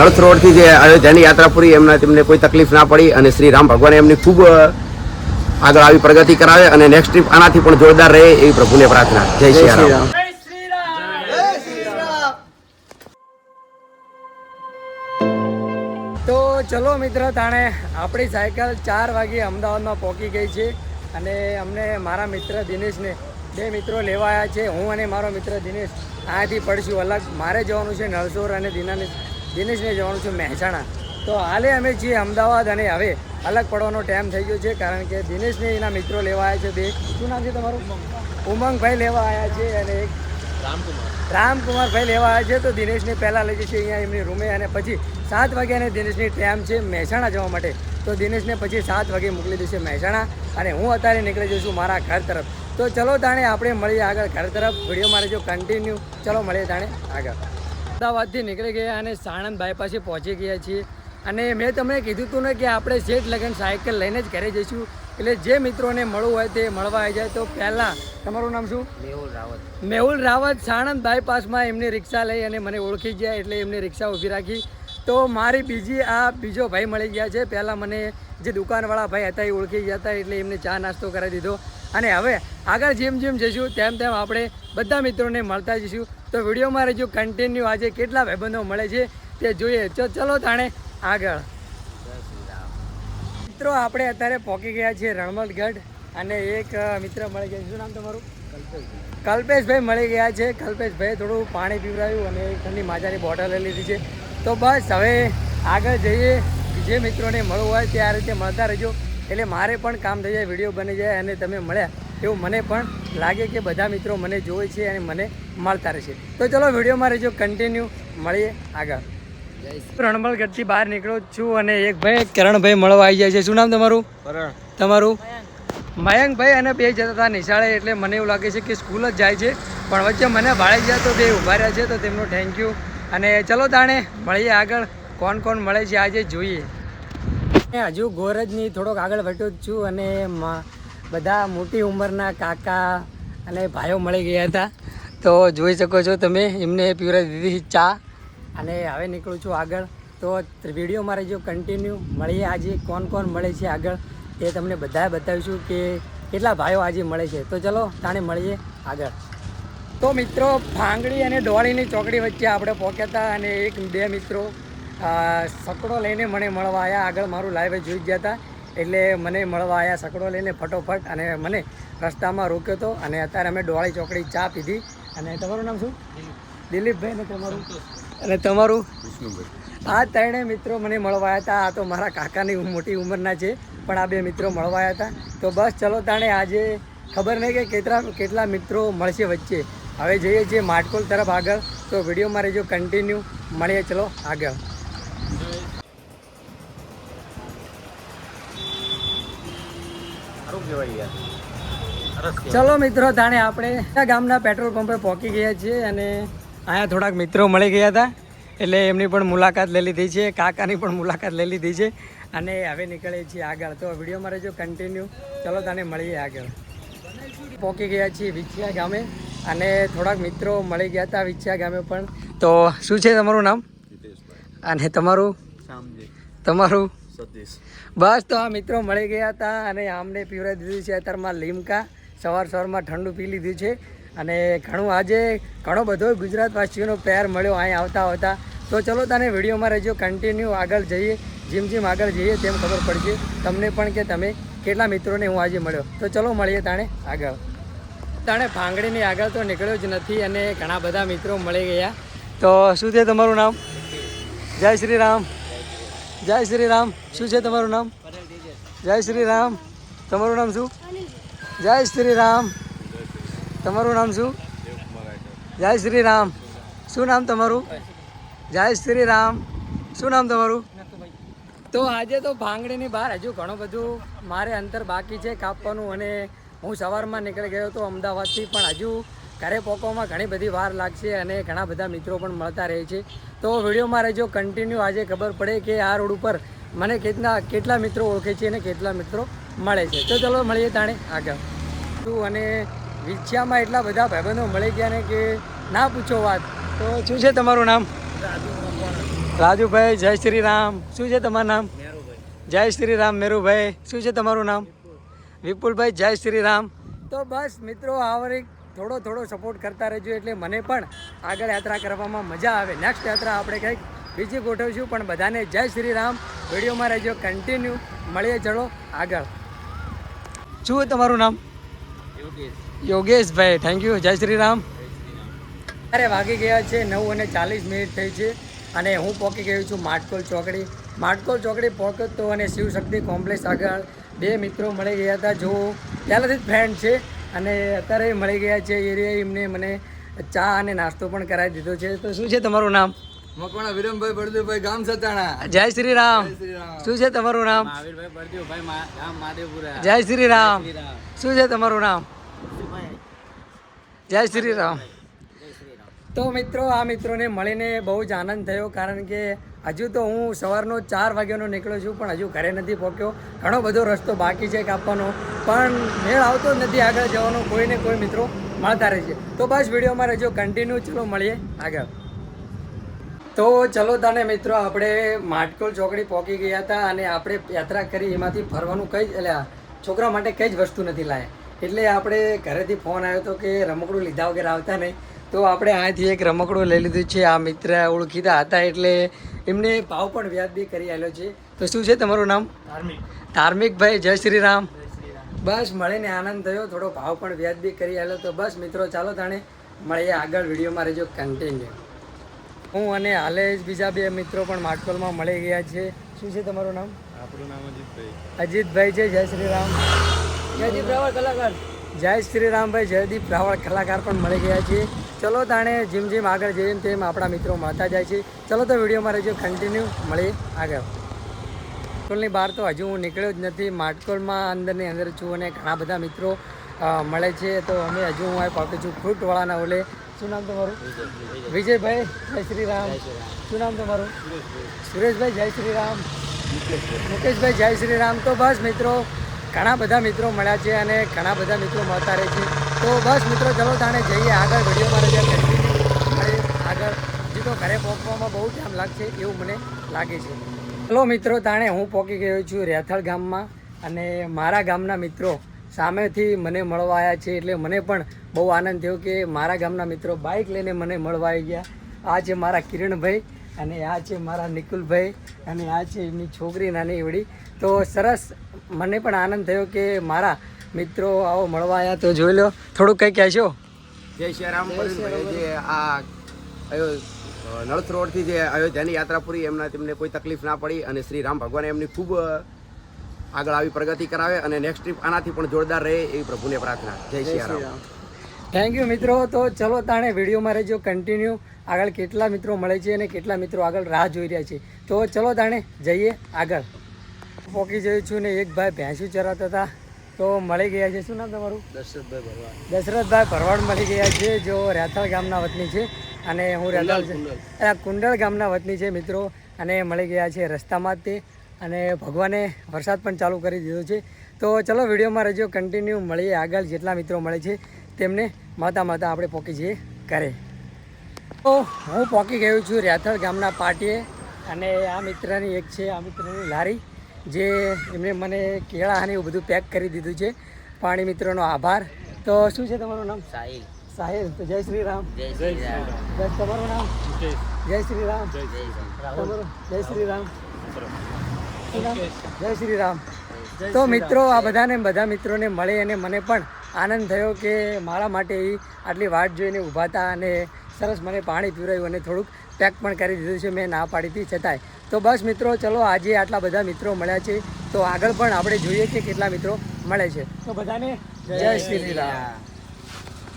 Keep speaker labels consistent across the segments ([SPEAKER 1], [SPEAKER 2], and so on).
[SPEAKER 1] નળથ રોડથી જે અયોધ્યાની યાત્રા પૂરી એમને તેમને કોઈ તકલીફ ના પડી અને શ્રી રામ ભગવાને એમની ખૂબ આગળ આવી પ્રગતિ કરાવે અને નેક્સ્ટ ટ્રીપ આનાથી પણ જોરદાર રહે એવી પ્રભુને પ્રાર્થના. જય શ્રી રામ.
[SPEAKER 2] તો ચલો મિત્ર તાણે આપણી સાયકલ ચાર વાગે અમદાવાદમાં પહોંચી ગઈ છે અને અમને મારા મિત્ર દિનેશને બે મિત્રો લેવા આવ્યા છે. હું અને મારો મિત્ર દિનેશ અહીંયાથી પડશું અલગ. મારે જવાનું છે નળસોર અને દિનાને દિનેશને જવાનું છું મહેસાણા. તો હાલે અમે છીએ અમદાવાદ અને હવે અલગ પડવાનો ટાઈમ થઈ ગયો છે, કારણ કે દિનેશને એના મિત્રો લેવા આવ્યા છે બે. શું નામ છે તમારું? ઉમંગભાઈ લેવા આવ્યા છે અને એક રામકુમારભાઈ લેવા આવ્યા છે. તો દિનેશને પહેલાં લઈ જશે અહીંયા એમની રૂમે અને પછી સાત વાગ્યાને દિનેશની ટાઈમ છે મહેસાણા જવા માટે. તો દિનેશને પછી સાત વાગે મોકલી દેશે મહેસાણા અને હું અત્યારે નીકળી જઈશું મારા ઘર તરફ. તો ચલો તાણે આપણે મળીએ આગળ ઘર તરફ. વીડિયો મારે જો કન્ટિન્યુ ચલો મળીએ તાણે આગળ. અમદાવાદથી નીકળી ગયા અને સાણંદ બાયપાસે પહોંચી ગયા છીએ. અને મેં તમને કીધું હતું ને કે આપણે શેઠ લગન સાયકલ લઈને જ ઘરે જઈશું. એટલે જે મિત્રોને મળવું હોય તે મળવા આવી જાય. તો પહેલાં તમારું નામ શું? મેહુલ રાવત સાણંદ બાયપાસમાં એમની રિક્ષા લઈ અને મને ઓળખી ગયા એટલે એમની રિક્ષા ઊભી રાખી. તો મારી બીજી આ બીજો ભાઈ મળી ગયા છે. પહેલાં મને જે દુકાનવાળા ભાઈ હતા એ ઓળખી ગયા હતા એટલે એમને ચા નાસ્તો કરાવી દીધો. અને હવે આગળ જેમ જેમ જઈશું તેમ તેમ આપણે બધા મિત્રોને મળતા જઈશું. તો વિડીયોમાં રહેજો કન્ટિન્યુ આજે કેટલા ભાઈબંધો મળે છે તે જોઈએ. તો ચલો તાણે આગળ. મિત્રો, આપણે અત્યારે પહોંચી ગયા છીએ રણમલગઢ અને એક મિત્ર મળી ગયા. શું નામ તમારું? કલ્પેશભાઈ મળી ગયા છે. કલ્પેશભાઈ થોડું પાણી પીવડાવ્યું અને ઠંડી માજાની બોટલ લીધી છે. તો બસ, હવે આગળ જઈએ. જે મિત્રોને મળવું હોય તે આ રીતે મળતા રહેજો. એટલે મારે પણ કામ થઈ જાય, વીડિયો બની જાય અને તમે મળ્યા. એવું મને પણ લાગે કે બધા મિત્રો મને જોવે છે અને મને મળતા રહેશે. તો ચલો વિડીયોમાં રહેજો કન્ટિન્યુ મળીએ આગળ. રણમલગઢથી બહાર નીકળો છું અને એક ભાઈ કરણભાઈ મળવા આવી જાય છે. શું નામ તમારું? તમારું? મયંકભાઈ અને બે જતા હતા નિશાળે એટલે મને એવું લાગે છે કે સ્કૂલ જ જાય છે. પણ વચ્ચે મને ભાડે જાય તો બે ઊભા રહ્યા છે તો તેમનો થેન્ક યુ અને ચલો તાણે મળીએ આગળ. કોણ કોણ મળે છે આજે જોઈએ. હજુ ગોરજની થોડોક આગળ વધ્યો છું અને બધા મોટી ઉંમરના કાકા અને ભાઈઓ મળી ગયા હતા. તો જોઈ શકો છો તમે, એમને પીવડાવી દીધી ચા. અને હવે નીકળું છું આગળ. તો વીડિયો મારે જો કન્ટિન્યુ મળીએ આજે, કોણ કોણ મળે છે આગળ, એ તમને બધા બતાવીશું કે કેટલા ભાઈઓ આજે મળે છે. તો ચલો, તાણે મળીએ આગળ. તો મિત્રો ફાંગડી અને ડોળીની ચોકડી વચ્ચે આપણે પહોંચ્યા અને એક બે મિત્રો સકડો લઈને મને મળવા આવ્યા આગળ મારું લાઈવ જોઈ ગયા હતા. એટલે મને મળવા આવ્યા સકડો લઈને ફટોફટ અને મને રસ્તામાં રોક્યો હતો અને અત્યારે અમે ડોળી ચોકડી ચા પીધી. અને તમારું નામ શું? દિલીપભાઈ ને તમારું? અને તમારું? આ ત્રણેય મિત્રો મને મળવા આવ્યા હતા આ તો મારા કાકાની મોટી ઉંમરના છે પણ આ બે મિત્રો મળવા આવ્યા હતા તો બસ ચલો તાણે આજે ખબર નહીં કે કેટલા કેટલા મિત્રો મળશે વચ્ચે. હવે જઈએ છીએ માટકોલ તરફ આગળ. તો વિડીયોમાં રહેજો કન્ટિન્યુ મળીએ ચલો આગળ. ચલો મિત્રો તાણે આપણે આ ગામના પેટ્રોલ પંપે પહોંચી ગયા છીએ અને અહીંયા થોડાક મિત્રો મળી ગયા હતા. એટલે એમની પણ મુલાકાત લઈ લીધી છે કાકાની પણ મુલાકાત લઈ લીધી છે. અને હવે નીકળીએ છીએ આગળ. તો વિડીયોમાં રહેજો કન્ટિન્યુ ચલો તાને મળીએ આગળ. પહોંચી ગયા છીએ વિછિયા ગામે અને થોડાક મિત્રો મળી ગયા હતા વિછિયા ગામે પણ. તો શું છે તમારું નામ? અને તમારું? તમારું? બસ તો આ મિત્રો મળી ગયા હતા અને આમને પીવરાઈ દીધું છે અત્યારમાં લીમકા. સવાર સવારમાં ઠંડુ પી લીધું છે અને ઘણું આજે ઘણો બધો ગુજરાતવાસીઓનો પ્યાર મળ્યો અહીં આવતા આવતા. તો ચલો તને વિડીયોમાં રહેજો કન્ટિન્યુ આગળ જઈએ, જેમ જેમ આગળ જઈએ તેમ ખબર પડશે તમને પણ કે તમે કેટલા મિત્રોને હું આજે મળ્યો. તો ચલો મળીએ તાણે આગળ. તાણે ભાંગડીની આગળ તો નીકળ્યો જ નથી અને ઘણા બધા મિત્રો મળી ગયા. તો શું છે તમારું નામ? જય શ્રી રામ. જય શ્રી રામ. શું છે તમારું નામ? જય શ્રી રામ. તમારું નામ શું? જય શ્રી રામ. તમારું નામ શું? જય શ્રી રામ. શું નામ તમારું? જય શ્રી રામ. શું નામ તમારું? તો આજે તો ભાંગડીની બહાર હજુ ઘણું બધું મારે અંતર બાકી છે કાપવાનું અને હું સવારમાં નીકળી ગયો હતો અમદાવાદથી પણ હજુ ઘરે પહોંચવામાં ઘણી બધી વાર લાગશે અને ઘણા બધા મિત્રો પણ મળતા રહે છે. તો વિડીયોમાં રહેજો કન્ટિન્યુ આજે ખબર પડે કે આ રોડ ઉપર મને કેટલા કેટલા મિત્રો ઓળખે છે અને કેટલા મિત્રો મળે છે. તો ચલો મળીએ તાણે આગળ. તું અને વિછિયામાં એટલા બધા ભાઈબંધો મળી ગયા ને કે ના પૂછો વાત. તો શું છે તમારું નામ? રાજુભાઈ, જય શ્રી રામ. શું છે તમારું નામ? જય શ્રી રામ, મેરુભાઈ. શું છે તમારું નામ? વિપુલભાઈ, જય શ્રી રામ. તો બસ મિત્રો, આ વખતે થોડો થોડો સપોર્ટ કરતા રહેજો એટલે મને પણ આગળ યાત્રા કરવામાં મજા આવે. નેક્સ્ટ યાત્રા આપણે કંઈક બીજી ગોઠવીશું પણ બધાને જય શ્રી રામ. વિડીયોમાં રહેજો કન્ટિન્યુ મળીએ ચલો આગળ. શું તમારું નામ? યોગેશભાઈ થેન્ક યુ જય શ્રી રામ. અરે વાગી ગયા છે નવ અને ચાલીસ મિનિટ થઈ છે અને હું પહોંચી ગયો છું માટકોલ ચોકડી. માટકોલ ચોકડી પહોંચતો અને શિવશક્તિ કોમ્પ્લેક્સ આગળ બે મિત્રો મળી ગયા હતા. જો પહેલાંથી જ ફ્રેન્ડ છે અને અત્યારે મળી ગયા છે એરિયા એમને મને ચા અને નાસ્તો પણ કરાવી દીધો છે. તો શું છે તમારું નામ?
[SPEAKER 3] મકવાણા વિરમભાઈ બળદેવભાઈ ગામ સતાણા
[SPEAKER 2] જય શ્રી રામ શું છે તમારું નામ?
[SPEAKER 3] મહાવીરભાઈ બળદેવભાઈ ગામ માદેવપુરા
[SPEAKER 2] જય શ્રી રામ. શું છે તમારું નામ? જય શ્રી રામ તો મિત્રો આ મિત્રોને મળીને બહુ જ આનંદ થયો કારણ કે હજુ તો હું સવારનો ચાર વાગ્યાનો નીકળ્યો છું, પણ હજુ ઘરે નથી પહોંચ્યો ઘણો બધો રસ્તો બાકી છે કાપવાનો પણ મેળ આવતો નથી આગળ જવાનો, કોઈને કોઈ મિત્રો મળતા રહે છે. તો બસ વિડીયોમાં રહેજો કન્ટિન્યુ ચલો મળીએ આગળ. તો ચલો તને મિત્રો, આપણે માટકોલ ચોકડી પહોંચી ગયા હતા અને આપણે યાત્રા કરી, એમાંથી ફરવાનું કંઈ જ, એટલે છોકરા માટે કંઈ જ વસ્તુ નથી લાયા. એટલે આપણે ઘરેથી ફોન આવ્યો હતો કે રમકડું લીધા વગર આવતા નહીં. તો આપણે અહીંથી એક રમકડું લઈ લીધું છે, આ મિત્ર ઓળખીતા હતા એટલે એમને ભાવ પણ વ્યાજબી કરી આવેલો છે. તો શું છે તમારું નામ? ધાર્મિકભાઈ જય શ્રી રામ બસ મળીને આનંદ થયો થોડો ભાવ પણ વ્યાજબી કરી આવેલો તો બસ મિત્રો ચાલો તાણે મળીએ આગળ વિડીયોમાં રહેજો કન્ટિન્યુ હું અને હાલે જ બીજા બે મિત્રો પણ માટકોલમાં મળી ગયા છે. શું છે તમારું નામ?
[SPEAKER 3] આપણું નામ અજીતભાઈ.
[SPEAKER 2] અજીતભાઈ છે જય શ્રી રામ જયદીપ રાવળ કલાકાર. જય શ્રી રામભાઈ જયદીપ રાવળ કલાકાર પણ મળી ગયા છે ચલો તાણે જેમ જેમ આગળ જઈએ તેમ આપણા મિત્રો મળતા જાય છે. ચલો તો વિડીયોમાં રહેજો કન્ટિન્યુ મળી આગળ. માટકોલની બહાર તો હજુ હું નીકળ્યો જ નથી. માટકોલમાં અંદરની અંદર છું અને ઘણા બધા મિત્રો મળે છે. તો અમે હજુ હું આ પહોંચ્યો છું ફ્રૂટવાળાના ઓલે. શું નામ તમારું? વિજયભાઈ, જય શ્રી રામ. શું નામ તમારું? સુરેશભાઈ, જય શ્રી રામ. મુકેશભાઈ, જય શ્રી રામ. તો બસ મિત્રો ઘણા બધા મિત્રો મળ્યા છે અને ઘણા બધા મિત્રો મળતા રહે છે. તો બસ મિત્રો, ચલો તાણે જઈએ આગળ વિડીયોમાં રજા આગળ હજી તો ઘરે પહોંચવામાં બહુ ટાઈમ લાગશે એવું મને લાગે છે. ચલો મિત્રો, તાણે હું પહોંચી ગયો છું રેથળ ગામમાં અને મારા ગામના મિત્રો સામેથી મને મળવા આવ્યા છે એટલે મને પણ બહુ આનંદ થયો કે મારા ગામના મિત્રો બાઇક લઈને મને મળવા આવી ગયા. આ છે મારા કિરણભાઈ. અને આ છે મારા નિકુલભાઈ અને આ છે એમની છોકરી નાની એવડી. તો સરસ મને પણ આનંદ થયો કે મારા મિત્રો આવો મળવા આવ્યા તો જોઈ લો થોડુંક કંઈ કહેશો?
[SPEAKER 1] જય શ્રી રામ જે આ નળથ રોડથી જે અયોધ્યાની યાત્રા પૂરી એમના તેમને કોઈ તકલીફ ના પડી અને શ્રી રામ ભગવાને એમની ખૂબ આગળ આવી પ્રગતિ કરાવે અને નેક્સ્ટ ટ્રીપ આનાથી પણ જોરદાર રહે એવી પ્રભુને પ્રાર્થના. જય શ્રી રામ
[SPEAKER 2] થેન્ક યુ મિત્રો. તો ચલો તાણે વિડીયોમાં રહેજો કન્ટિન્યુ આગળ કેટલા મિત્રો મળે છે અને કેટલા મિત્રો આગળ રાહ જોઈ રહ્યા છે. તો ચલો તાણે જઈએ આગળ. પોકી જઈ છું ને એક ભાઈ ભેંસું ચરાવતા હતા. તો મળી ગયા છે. શું નામ તમારું?
[SPEAKER 3] દશરથભાઈ ભરવાડ.
[SPEAKER 2] દશરથભાઈ ભરવાડ મળી ગયા છે. જો રેથાળ ગામના વતની છે અને હું અલા, કુંડળ ગામના વતની છે મિત્રો અને મળી ગયા છે રસ્તામાં જ તે. અને ભગવાને વરસાદ પણ ચાલુ કરી દીધો છે. તો ચલો વિડીયોમાં રજો કન્ટિન્યુ મળીએ આગળ જેટલા મિત્રો મળે છે તેમને માતા માતા આપણે પહોંચી જઈએ ઘરે. તો હું પહોંચી ગયો છું રેથળ ગામના પાટીએ અને આ મિત્રની એક છે આ મિત્રની લારી જે એમણે મને કેળા અને એવું બધું પેક કરી દીધું છે. પાણી મિત્રોનો આભાર. તો શું છે તમારું નામ?
[SPEAKER 3] સાહિલ.
[SPEAKER 2] સાહિલ. તો જય શ્રી રામ.
[SPEAKER 3] જય શ્રી રામ.
[SPEAKER 2] તમારું નામ? જય શ્રી રામ.
[SPEAKER 3] જય શ્રી રામ.
[SPEAKER 2] તમારું? જય શ્રી રામ. જય શ્રી રામ. તો મિત્રો આ બધાને બધા મિત્રોને મળે અને મને પણ આનંદ થયો કે મારા માટે એ આટલી વાટ જોઈને ઊભા હતા અને સરસ મને પાણી પીવડાવ્યું અને થોડુંક પેક પણ કરી દીધું છે મેં ના પાડી હતી છતાંય. તો બસ મિત્રો ચલો આજે આટલા બધા મિત્રો મળ્યા છે. તો આગળ પણ આપણે જોઈએ કે કેટલા મિત્રો મળે છે. તો બધાને જય શ્રી રામ.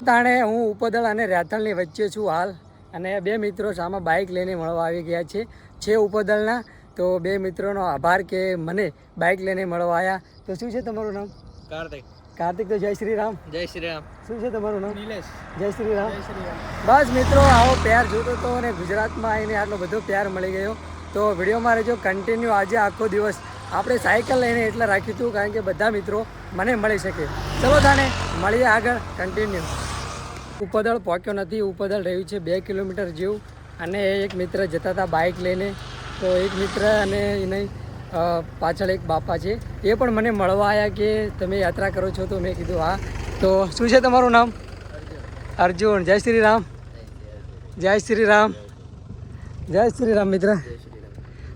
[SPEAKER 2] તાણે હું ઉપદળ અને રેથલની વચ્ચે છું હાલ અને બે મિત્રો સામે બાઇક લઈને મળવા આવી ગયા છે. છે ઉપદળના તો બે મિત્રોનો આભાર કે મને બાઇક લઈને મળવા આવ્યા તો શું છે તમારું નામ?
[SPEAKER 3] કાર્તિક.
[SPEAKER 2] કાર્તિક તો જય શ્રી રામ
[SPEAKER 3] જય શ્રી રામ
[SPEAKER 2] શું છે તમારું નામ?
[SPEAKER 3] નિલેશ.
[SPEAKER 2] જય શ્રી રામ બસ મિત્રો આવો પ્યાર જોતો હતો અને ગુજરાતમાં આવીને આટલો બધો પ્યાર મળી ગયો. તો વિડીયોમાં રહેજો કન્ટિન્યુ આજે આખો દિવસ. આપણે સાયકલ લઈને એટલે રાખ્યું હતું કારણ કે બધા મિત્રો મને મળી શકે. ચલો તાને મળીએ આગળ કન્ટિન્યુ ઉપદળ પહોંચ્યો નથી ઉપદળ રહ્યું છે બે કિલોમીટર જેવું. અને એક મિત્ર જતા હતા બાઇક લઈને. તો એક મિત્ર અને એને પાછળ એક બાપા છે. એ પણ મને મળવા આવ્યા કે તમે યાત્રા કરો છો તો મેં કીધું, હા. તો શું છે તમારું નામ? અર્જુન. જય શ્રી રામ જય શ્રી રામ જય શ્રી રામ મિત્ર.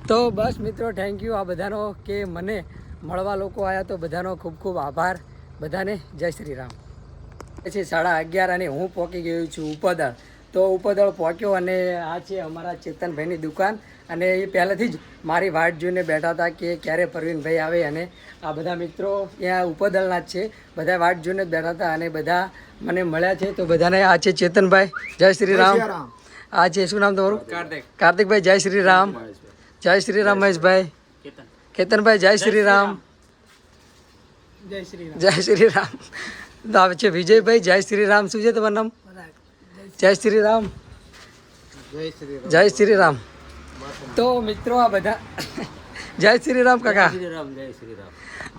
[SPEAKER 2] તો બસ, મિત્રો થેન્ક યુ આ બધાનો કે મને મળવા લોકો આવ્યા તો બધાનો ખૂબ ખૂબ આભાર. બધાને જય શ્રી રામ પછી સાડા અગિયાર અને હું પહોંચી ગયો છું ઉપદળ તો ઉપદળ પહોંચ્યો અને આ છે અમારા ચેતનભાઈની દુકાન. અને એ પહેલેથી જ મારી વાટ જોઈને બેઠા હતા કે ક્યારે પરવીનભાઈ આવે અને આ બધા મિત્રો ત્યાં ઉપદળના જ છે. બધા વાટ જોઈને જ બેઠા હતા અને બધા મને મળ્યા છે. તો બધાને આ છે ચેતનભાઈ. જય શ્રી રામ. આ છે શું નામ તમારું?
[SPEAKER 3] કાર્તિક.
[SPEAKER 2] કાર્તિકભાઈ જય શ્રી રામ. જય શ્રી રામ મહેશભાઈ. કેતનભાઈ જય શ્રી રામ.
[SPEAKER 3] જય શ્રી
[SPEAKER 2] જય શ્રી રામ. તો આવે છે વિજયભાઈ જય શ્રી રામ. શું છે તમારું નામ? જય શ્રી રામ
[SPEAKER 3] જય શ્રી
[SPEAKER 2] જય શ્રી રામ તો મિત્રો આ બધા જય શ્રી રામ કાકા
[SPEAKER 3] રામ જય શ્રી રામ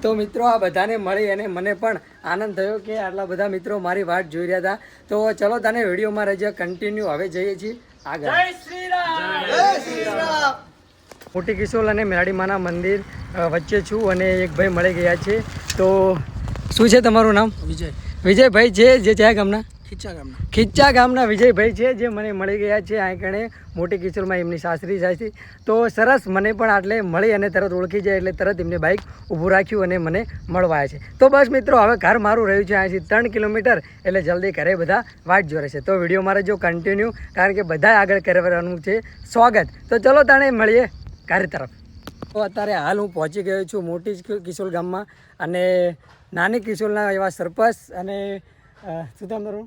[SPEAKER 2] તો મિત્રો આ બધાને મળી અને મને પણ આનંદ થયો કે આટલા બધા મિત્રો મારી વાટ જોઈ રહ્યા હતા. તો ચલો તને વિડીયોમાં રહેજો કન્ટિન્યુ હવે જઈએ છીએ આગળ. શ્રી રામ શ્રી રામ મોટી કિશોલ અને મેરાડીમાના મંદિર વચ્ચે છું અને એક ભાઈ મળી ગયા છે. તો શું છે તમારું નામ?
[SPEAKER 3] વિજય.
[SPEAKER 2] વિજયભાઈ જે જે ત્યાં ગામના?
[SPEAKER 3] ખીચા ગામના.
[SPEAKER 2] વિજયભાઈ છે, જે મને મળી ગયા છે આ કણે મોટી કિશોરમાં એમની સાસરી જાય છે. તો સરસ મને પણ આટલે મળી અને તરત ઓળખી જાય એટલે તરત એમને બાઇક ઊભું રાખ્યું અને મને મળવા છે. તો બસ મિત્રો, હવે ઘર મારું રહ્યું છે અહીંથી ત્રણ કિલોમીટર એટલે જલ્દી ઘરે બધા વાટ જોરે છે. તો વીડિયો મારે જો કન્ટિન્યુ કારણ કે બધા આગળ કરવાનું છે. સ્વાગત. તો ચલો તાણે મળીએ ઘર તરફ. તો અત્યારે હાલ હું પહોંચી ગયો છું મોટી કિશોલ ગામમાં. અને નાની કિશોલના એવા સરપંચ અને શું તમારું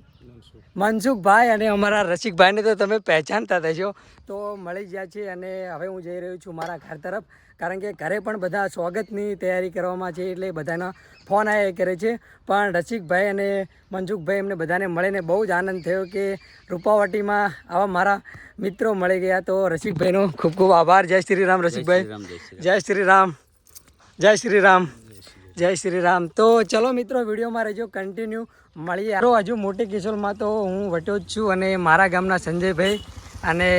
[SPEAKER 2] મનસુખભાઈ અને અમારા રસિકભાઈને તો તમે પહેચાનતા થશો તો મળી ગયા છે અને હવે હું જઈ રહ્યો છું મારા ઘર તરફ. કારણ કે ઘરે પણ બધા સ્વાગતની તૈયારી કરવામાં છે એટલે બધાના ફોન આવ્યા કરે છે. પણ રસિકભાઈ અને મનસુખભાઈ એમને બધાને મળીને બહુ જ આનંદ થયો કે રૂપાવટીમાં આવા મારા મિત્રો મળી ગયા. તો રસિકભાઈનો ખૂબ ખૂબ આભાર. જય શ્રી રામ રસિકભાઈ. જય શ્રી રામ. જય શ્રી રામ. જય શ્રી રામ. તો ચલો મિત્રો વિડીયોમાં રહેજો કન્ટિન્યુ મળીએ. તો હજુ મોટી કિશોરમાં તો હું વટ્યો જ છું અને મારા ગામના સંજયભાઈ અને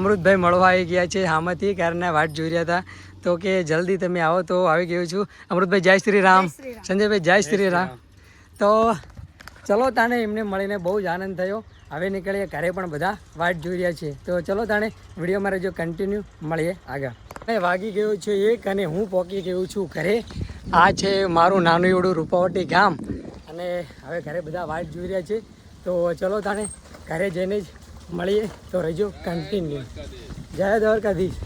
[SPEAKER 2] અમૃતભાઈ મળવા આવી ગયા છે હામાંથી કારણ વાટ જોઈ રહ્યા હતા. તો કે જલ્દી તમે આવો તો આવી ગયો છું. અમૃતભાઈ જય શ્રી રામ. સંજયભાઈ જય શ્રી રામ. તો ચલો તાણે એમને મળીને બહુ જ આનંદ થયો. હવે નીકળીએ ઘરે પણ બધા વાટ જોઈ રહ્યા છે. તો ચલો તાણે વિડીયોમાં રહેજો કન્ટિન્યુ મળીએ આગળ. વાગી ગયો છે એક અને હું પહોંચી ગયો છું ઘરે. આ છે મારું નાનું એવડું રૂપાવટી ગામ. અને હવે ઘરે બધા વાટ જોઈ રહ્યા છે. તો ચલો તાણે ઘરે જઈને જ મળીએ. તો રહેજો કન્ટિન્યુ જય દ્વારકાધીશ.